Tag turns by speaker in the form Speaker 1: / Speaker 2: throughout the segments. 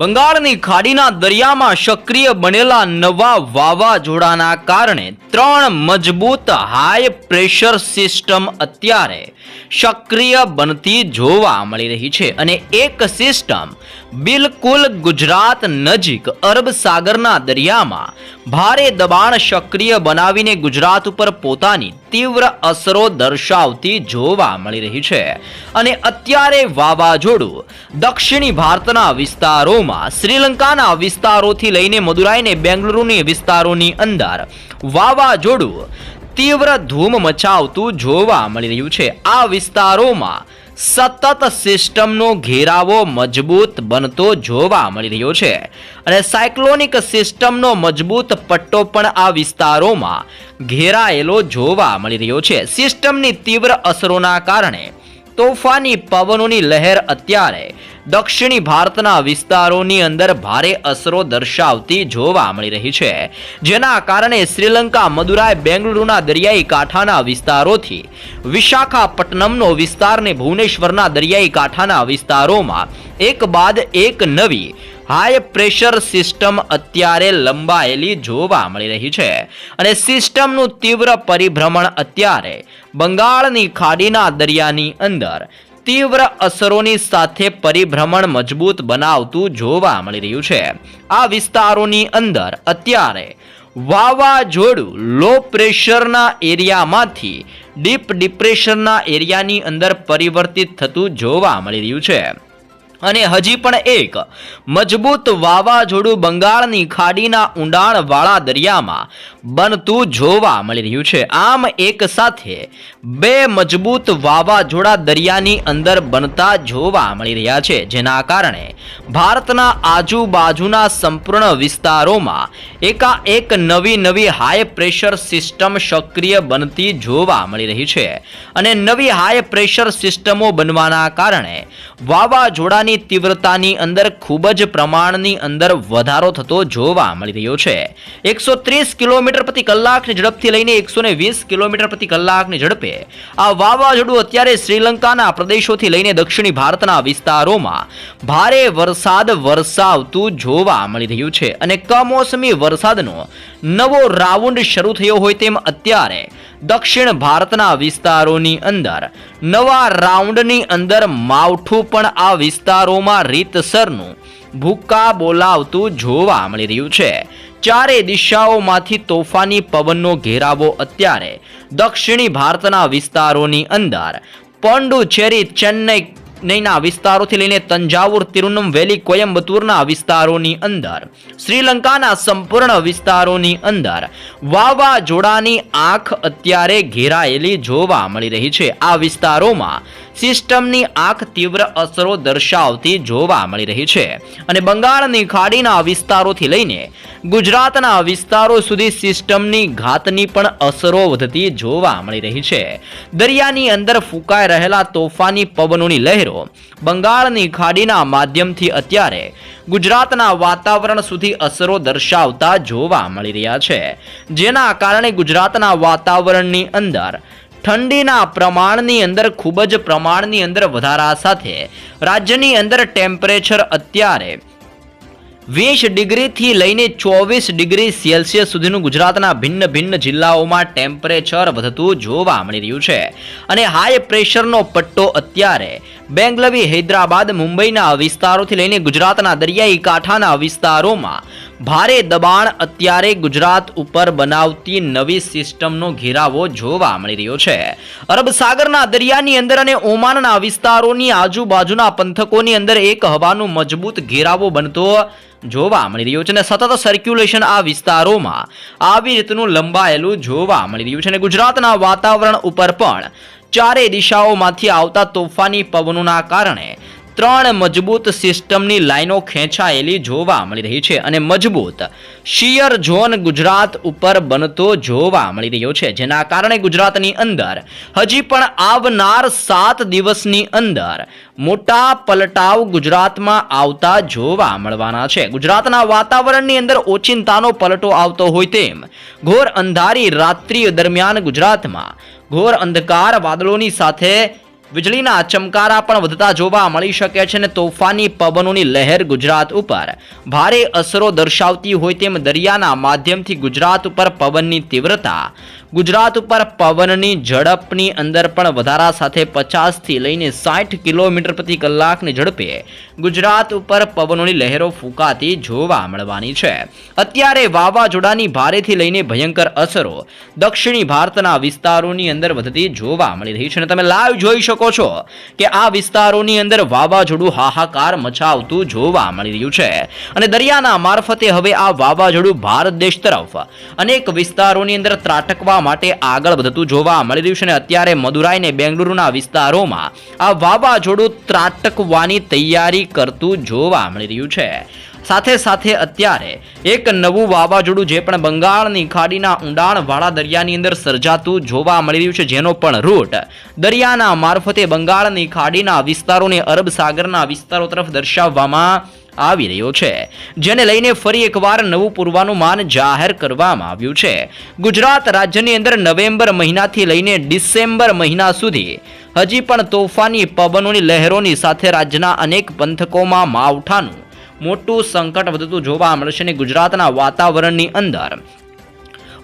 Speaker 1: બંગાળની ખાડીના દરિયામાં સક્રિય બનેલા નવા વાવાઝોડાના કારણે ત્રણ મજબૂત હાઈ પ્રેશર સિસ્ટમ અત્યારે સક્રિય બનતી જોવા મળી રહી છે. અને એક સિસ્ટમ બિલકુલ ગુજરાત નજીક અરબ સાગરના દરિયામાં ભારે દબાણ સક્રિય બનાવીને ગુજરાત ઉપર પોતાની તીવ્ર અસરો દર્શાવતી જોવા મળી રહી છે. અને અત્યારે વાવાઝોડું દક્ષિણી ભારતના વિસ્તારોમાં શ્રીલંકાના વિસ્તારોથી લઈને મદુરાઈને બેંગલુરુની વિસ્તારોની અંદર વાવાઝોડું તીવ્ર ધૂમ મચાવતું જોવા મળી રહ્યું છે. આ વિસ્તારોમાં સતત સિસ્ટમનો ઘેરાવો મજબૂત બનતો જોવા મળી રહ્યો છે. અને સાયક્લોનિક સિસ્ટમનો મજબૂત પટ્ટો પણ આ વિસ્તારોમાં ઘેરાયેલો જોવા મળી રહ્યો છે. સિસ્ટમની તીવ્ર અસરોના કારણે તોફાની પવનોની લહેર અત્યારે દક્ષિણી ભારતના વિસ્તારોની અંદર ભારે અસરો દર્શાવતી જોવા મળી રહી છે. જેના કારણે શ્રીલંકા, મદુરાઈ, બેંગલુરુના દરિયાઈ કાંઠાના વિસ્તારોથી વિશાખાપટ્ટનમનો વિસ્તારને ભુવનેશ્વરના દરિયાઈ કાંઠાના વિસ્તારોમાં એક બાદ એક નવી હાઈ પ્રેશર સિસ્ટમ અત્યારે લંબાયેલી જોવા મળી રહી છે. અને સિસ્ટમનું તીવ્ર પરિભ્રમણ અત્યારે બંગાળની ખાડીના દરિયાની અંદર તીવ્ર અસરોની સાથે પરિભ્રમણ મજબૂત બનાવતું જોવા મળી રહ્યું છે. આ વિસ્તારોની અંદર અત્યારે વાવાઝોડું લો પ્રેશરના એરિયામાંથી ડીપ ડિપ્રેશનના એરિયાની અંદર પરિવર્તિત થતું જોવા મળી રહ્યું છે. અને હજી પણ એક. મજબૂત વાવાઝોડું બંગાળની ખાડીના ઊંડાણવાળા દરિયામાં બનતું જોવા મળી રહ્યું છે. આમ એક સાથે બે મજબૂત વાવાઝોડા દરિયાની અંદર બનતા જોવા મળી રહ્યા છે, જેના કારણે ભારતના આજુબાજુના સંપૂર્ણ વિસ્તારોમાં એકાએક નવી નવી હાઈ પ્રેશર સિસ્ટમ સક્રિય બનતી જોવા મળી રહી છે. અને નવી હાઈ પ્રેશર સિસ્ટમો બનવાના કારણે વાવાઝોડાની તીવ્રતાની અંદર ખૂબ જ પ્રમાણની અંદર વધારો થતો જોવા મળી રહ્યો છે. એકસો ત્રીસ કિલોમીટર પ્રતિ કલાકની ઝડપથી લઈને એકસો વીસ કિલોમીટર પ્રતિ કલાકની ઝડપે આ વાવાઝોડું અત્યારે શ્રીલંકાના પ્રદેશોથી લઈને દક્ષિણી ભારતના વિસ્તારોમાં ભારે વરસાદ વરસાવતું જોવા મળી રહ્યું છે. અને કમોસમી વરસાદનો નવો રાઉન્ડ શરૂ થયો હોય તેમ અત્યારે દક્ષિણ ભારતના વિસ્તારોની અંદર. નવા રાઉન્ડની અંદર માવઠું પણ આ વિસ્તારોમાં રીતસરનું ભૂકા બોલાવતું જોવા મળી રહ્યું છે. ચારે દિશાઓમાંથી તોફાની પવનનો ઘેરાવો અત્યારે દક્ષિણી ભારતના વિસ્તારોની અંદર. પોંડુચેરી ચેન્નઈ નૈના વિસ્તારોથી લઈને તંજાવુર તિરુનમવેલી કોયમ્બતુરના વિસ્તારોની અંદર, શ્રીલંકાના સંપૂર્ણ વિસ્તારોની અંદર વાવાઝોડાની આંખ અત્યારે ઘેરાયેલી જોવા મળી રહી છે. આ વિસ્તારોમાં સિસ્ટમની આંખ તીવ્ર અસરો દર્શાવતી જોવા મળી રહી છે અને બંગાળની ખાડીના વિસ્તારોથી લઈને ગુજરાતના વિસ્તારો સુધી સિસ્ટમની ઘાતની પણ અસરો વધતી જોવા મળી રહી છે. દરિયાની અંદર ફૂંકાઈ રહેલા તોફાની પવનોની લહેરો બંગાળની ખાડીના માધ્યમથી અત્યારે ગુજરાતના વાતાવરણ સુધી અસરો દર્શાવતા જોવા મળી રહ્યા છે. જેના કારણે ગુજરાતના વાતાવરણની અંદર ઠંડીના પ્રમાણની અંદર ખૂબ જ પ્રમાણની અંદર વધારા સાથે રાજ્યની અંદર ટેમ્પરેચર અત્યારે વીસ ડિગ્રીથી લઈને ચોવીસ ડિગ્રી સેલ્સિયસ સુધીનું ગુજરાતના ભિન્ન ભિન્ન જિલ્લાઓમાં ટેમ્પરેચર વધતું જોવા મળી રહ્યું છે. અને હાઈ પ્રેશરનો પટ્ટો અત્યારે બેંગલવી, હૈદરાબાદ, મુંબઈના વિસ્તારોથી લઈને ગુજરાતના દરિયાઈ કાંઠાના વિસ્તારોમાં ભારે દબાણ અત્યારે ગુજરાત ઉપર બનાવતી નવી સિસ્ટમનો ઘેરાવો જોવા મળી રહ્યો છે. અરબ સાગરના દરિયાની અંદર અને ઓમાનના વિસ્તારોની આજુબાજુના પંથકોની અંદર એક હવાનું મજબૂત ઘેરાવો બનતો જોવા મળી રહ્યું છે અને સતત સર્ક્યુલેશન આ વિસ્તારોમાં આવી રીતનું લંબાયેલું જોવા મળી રહ્યું છે અને ગુજરાતના વાતાવરણ ઉપર પણ ચારે દિશાઓમાંથી આવતા તોફાની પવનોના કારણે ત્રણ મજબૂત સિસ્ટમની લાઈનો ખેંચાયેલી જોવા મળી રહી છે અને મજબૂત શિયર ઝોન ગુજરાત ઉપર બનતો જોવા મળી રહ્યો છે, જેના કારણે ગુજરાતની અંદર હજી પણ આવનાર સાત દિવસની અંદર મોટા પલટાવ ગુજરાતમાં આવતા જોવા મળવાના છે. ગુજરાતના વાતાવરણની અંદર ઓચિંતાનો પલટો આવતો હોય તેમ, ઘોર અંધારી રાત્રિ દરમિયાન ગુજરાતમાં ઘોર અંધકાર વાદળોની સાથે વીજળીના ચમકારા પણ વધતા જોવા મળી શકે છે અને તોફાની પવનોની લહેર ગુજરાત ઉપર. ભારે અસરો દર્શાવતી હોય તેમ દરિયાના માધ્યમથી ગુજરાત ઉપર પવનની તીવ્રતા ગુજરાત ઉપર પવનની ઝડપની અંદર પણ વધારા સાથે પચાસથી લઈને સાઠ કિલોમીટર પ્રતિ કલાકની ઝડપે ગુજરાત ઉપર પવનોની લહેરો ફૂંકાતી જોવા મળવાની છે. અત્યારે વાવાઝોડાની ભારેથી લઈને ભયંકર અસરો દક્ષિણી ભારતના વિસ્તારોની અંદર વધતી જોવા મળી રહી છે અને તમે લાઈવ જોઈ શકો છો કે આ વિસ્તારોની અંદર વાવાઝોડું હાહાકાર મચાવતું જોવા મળી રહ્યું છે. અને દરિયાના મારફતે હવે આ વાવાઝોડું ભારત દેશ તરફ અનેક વિસ્તારોની અંદર ત્રાટકવા માટે આગળ વધતું જોવા મળી રહ્યું છે અને અત્યારે મદુરાઈ ને બેંગલુરુના વિસ્તારોમાં આ વાવાઝોડું ત્રાટકવાની તૈયારી કરતું જોવા મળી રહ્યું છે. સાથે સાથે અત્યારે એક નવું વાવાઝોડું જે પણ બંગાળની ખાડીના ઊંડાણવાળા દરિયાની અંદર સર્જાતું જોવા મળી રહ્યું છે, જેનો પણ રૂટ દરિયાના મારફતે બંગાળની ખાડીના વિસ્તારોને અરબ સાગરના વિસ્તારો તરફ દર્શાવવામાં આવી રહ્યો છે, જેને લઈને ફરી એકવાર નવું પૂર્વાનુમાન જાહેર કરવામાં આવ્યું છે. ગુજરાત રાજ્યની અંદર નવેમ્બર મહિનાથી લઈને ડિસેમ્બર મહિના સુધી હજી પણ તોફાની પવનોની લહેરોની સાથે રાજ્યના અનેક પંથકોમાં માવઠાનું મોટું સંકટ વધતું જોવા મળશે અને ગુજરાતના વાતાવરણની અંદર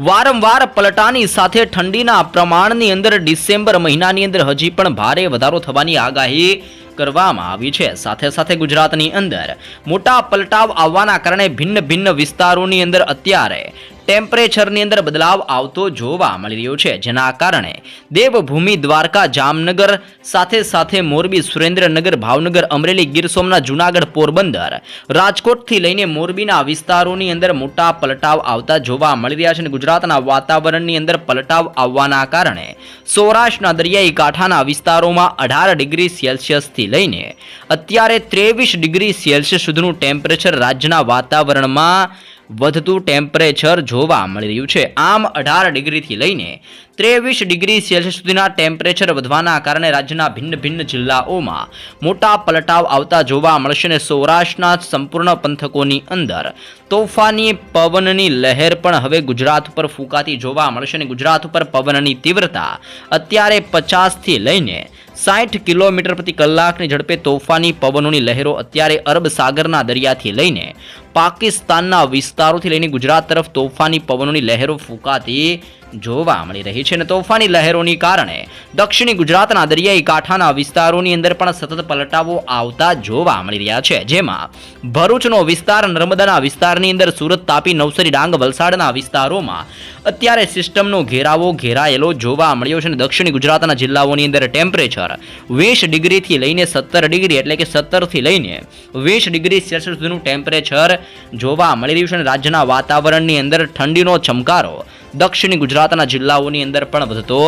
Speaker 1: વારંવાર પલટાની સાથે ઠંડીના પ્રમાણની અંદર ડિસેમ્બર મહિનાની અંદર હજી પણ ભારે વધારો થવાની આગાહી કરવામાં આવી છે. સાથે સાથે ગુજરાતની અંદર મોટા પલટાવ આવવાના કારણે ભિન્ન ભિન્ન વિસ્તારોની અંદર અત્યારે ટેમ્પરેચરની અંદર બદલાવ આવતો જોવા મળી રહ્યો છે, જેના કારણે દેવભૂમિ દ્વારકા, જામનગર, સાથે સાથે મોરબી, સુરેન્દ્રનગર, ભાવનગર, અમરેલી, ગીર સોમનાથ, જુનાગઢ, પોરબંદર, રાજકોટથી લઈને મોરબીના વિસ્તારોની અંદર મોટા પલટાવ આવતા જોવા મળી રહ્યા છે અને ગુજરાતના વાતાવરણની અંદર પલટાવ આવવાના કારણે સૌરાષ્ટ્રના દરિયાઈ કાંઠાના વિસ્તારોમાં અઢાર ડિગ્રી સેલ્સિયસથી લઈને અત્યારે ત્રેવીસ ડિગ્રી સેલ્સિયસ સુધીનું ટેમ્પરેચર રાજ્યના વાતાવરણમાં વધતું ટેમ્પરેચર જોવા મળી રહ્યું છે. આમ અઢાર ડિગ્રીથી લઈને ત્રેવીસ ડિગ્રી સેલ્સિયસ સુધીના ટેમ્પરેચર વધવાના કારણે રાજ્યના ભિન્ન ભિન્ન જિલ્લાઓમાં મોટા પલટાવ આવતા જોવા મળશે અને સૌરાષ્ટ્રના સંપૂર્ણ પંથકોની અંદર તોફાની પવનની લહેર પણ હવે ગુજરાત ઉપર ફૂંકાતી જોવા મળશે અને ગુજરાત ઉપર પવનની તીવ્રતા અત્યારે પચાસથી લઈને સાઠ કિલોમીટર પ્રતિ કલાકની ઝડપે તોફાની પવનોની લહેરો અત્યારે અરબ સાગરના દરિયાથી લઈને પાકિસ્તાનના વિસ્તારોથી લઈને ગુજરાત તરફ તોફાની પવનોની લહેરો ફૂંકાતી જોવા મળી રહી છે. અને તોફાની લહેરોની કારણે દક્ષિણી ગુજરાતના દરિયાઈ કાંઠાના વિસ્તારોની અંદર પણ સતત પલટાવો આવતા જોવા મળી રહ્યા છે. જેમાં ભરૂચનો વિસ્તાર, નર્મદાના વિસ્તારની અંદર સુરત તાપી, નવસારી, ડાંગ, વલસાડના વિસ્તારોમાં અત્યારે સિસ્ટમનો ઘેરાવો ઘેરાયેલો જોવા મળ્યો છે. અને દક્ષિણી ગુજરાતના જિલ્લાઓની અંદર ટેમ્પરેચર વીસ ડિગ્રીથી લઈને સત્તર ડિગ્રી એટલે કે સત્તરથી લઈને વીસ ડિગ્રી સેલ્સિયસ સુધીનું ટેમ્પરેચર જોવા મળી રહ્યું છે અને રાજ્યના વાતાવરણની અંદર ઠંડીનો ચમકારો દક્ષિણ ગુજરાતના જિલ્લાઓની અંદર પણ વધતો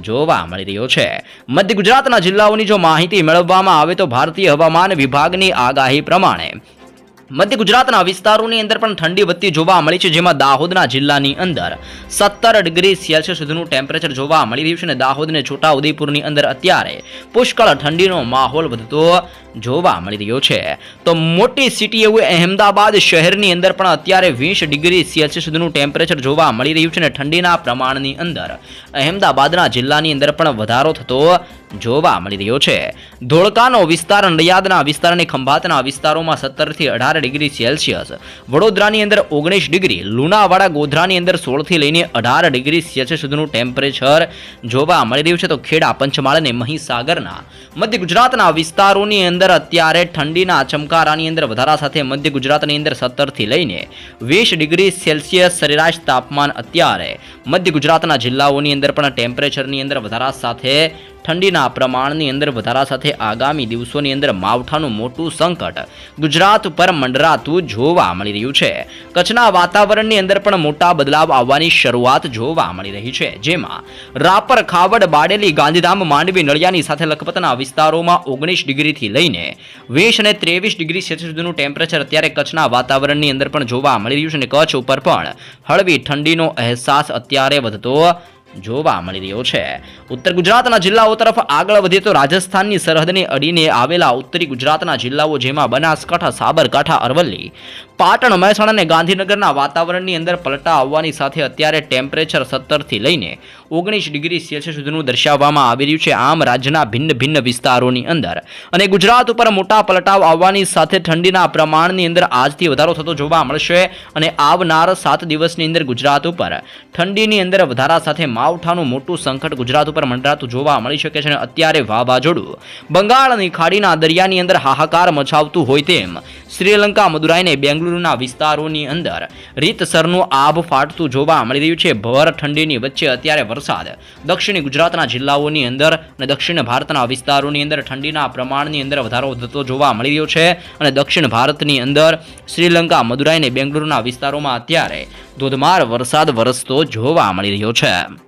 Speaker 1: જોવા મળી રહ્યો છે. મધ્ય ગુજરાતના જિલ્લાઓની જો માહિતી મેળવવામાં આવે તો ભારતીય હવામાન વિભાગની આગાહી પ્રમાણે મધ્ય ગુજરાતના વિસ્તારોની અંદર પણ ઠંડી વધતી જોવા મળી છે, જેમાં દાહોદના જિલ્લાની અંદર સત્તર ડિગ્રી સેલ્સિયસ સુધીનું ટેમ્પરેચર જોવા મળી રહ્યું છે અને દાહોદ અને છોટા અંદર અત્યારે પુષ્કળ ઠંડીનો માહોલ વધતો જોવા મળી રહ્યો છે. તો મોટી સિટી એવું અહેમદાબાદ શહેરની અંદર પણ અત્યારે વીસ ડિગ્રી સેલ્સિયસ સુધીનું ટેમ્પરેચર જોવા મળી રહ્યું છે અને ઠંડીના પ્રમાણની અંદર અહેમદાબાદના જિલ્લાની અંદર પણ વધારો થતો જોવા મળી રહ્યો છે. ધોળકાનો વિસ્તાર, નડિયાદના વિસ્તાર અને ખંભાતના વિસ્તારોમાં સત્તરથી અઢાર ડિગ્રી સેલ્સિયસ. વડોદરાની અંદર ઓગણીસ ડિગ્રી, લુણાવાડા, ગોધરાની અંદર સોળથી લઈને અઢાર ડિગ્રી સેલ્સિયસ સુધીનું ટેમ્પરેચર જોવા મળી રહ્યું છે. તો ખેડા, પંચમહાલ અને મહીસાગરના. મધ્ય ગુજરાતના વિસ્તારોની અંદર અત્યારે ઠંડીના ચમકારાની અંદર વધારા સાથે મધ્ય ગુજરાતની અંદર સત્તરથી લઈને વીસ ડિગ્રી સેલ્સિયસ સરેરાશ તાપમાન અત્યારે મધ્ય ગુજરાતના જિલ્લાઓની અંદર પણ ટેમ્પરેચરની અંદર વધારા સાથે ઠંડીના પ્રમાણની અંદર વધારા સાથે આગામી દિવસોની અંદર માવઠાનું મોટું સંકટ ગુજરાત ઉપર મંડરાતું જોવા મળી રહ્યું છે. કચ્છના વાતાવરણની અંદર પણ મોટા બદલાવ આવવાની શરૂઆત જોવા મળી રહી છે. જેમાં રાપર, ખાવડ, બાડેલી, ગાંધીધામ, માંડવી, નળિયાની સાથે લખપતના વિસ્તારોમાં ઓગણીસ ડિગ્રીથી લઈને વીસ અને ત્રેવીસ ડિગ્રી સેલ્સિયસ સુધીનું ટેમ્પરેચર અત્યારે કચ્છના વાતાવરણની અંદર પણ જોવા મળી રહ્યું છે અને કચ્છ ઉપર પણ હળવી ઠંડીનો અહેસાસ અત્યારે વધતો જોવા મળી રહ્યો છે. ઉત્તર ગુજરાતના જિલ્લાઓ તરફ આગળ વધીએ તો રાજસ્થાનની સરહદને અડીને આવેલા ઉત્તરી ગુજરાતના જિલ્લાઓ જેમાં બનાસકાંઠા, સાબરકાંઠા, અરવલ્લી, પાટણ, મહેસાણા અને ગાંધીનગરના વાતાવરણની અંદર પલટા આવવાની સાથે અત્યારે ટેમ્પરેચર સત્તરથી લઈને ઓગણીસ ડિગ્રી સેલ્સિયસ સુધીનું દર્શાવવામાં આવી રહ્યું છે. આમ રાજ્યના ભિન્ન ભિન્ન વિસ્તારોની અંદર અને ગુજરાત ઉપર મોટા પલટાવ આવવાની સાથે ઠંડીના પ્રમાણની અંદર આજથી વધારો થતો જોવા મળશે અને આવનાર સાત દિવસની અંદર ગુજરાત ઉપર ઠંડીની અંદર વધારા સાથે માવઠાનું મોટું સંકટ ગુજરાત ઉપર મંડરાતું જોવા મળી શકે છે અને અત્યારે વાવાઝોડું બંગાળની ખાડીના દરિયાની અંદર હાહાકાર મચાવતું હોય તેમ શ્રીલંકા મદુરાઈને બેંગલુરુના વિસ્તારોની અંદર રીતસરનું આભ ફાટતું જોવા મળી રહ્યું છે. ભર ઠંડીની વચ્ચે અત્યારે વરસાદ. દક્ષિણ ગુજરાતના જિલ્લાઓની અંદર અને દક્ષિણ ભારતના વિસ્તારોની અંદર ઠંડીના પ્રમાણની અંદર વધારો થતો જોવા મળી રહ્યો છે અને દક્ષિણ ભારતની અંદર શ્રીલંકા, મદુરાઈ અને બેંગલુરુના વિસ્તારોમાં અત્યારે ધોધમાર વરસાદ વરસતો જોવા મળી રહ્યો છે.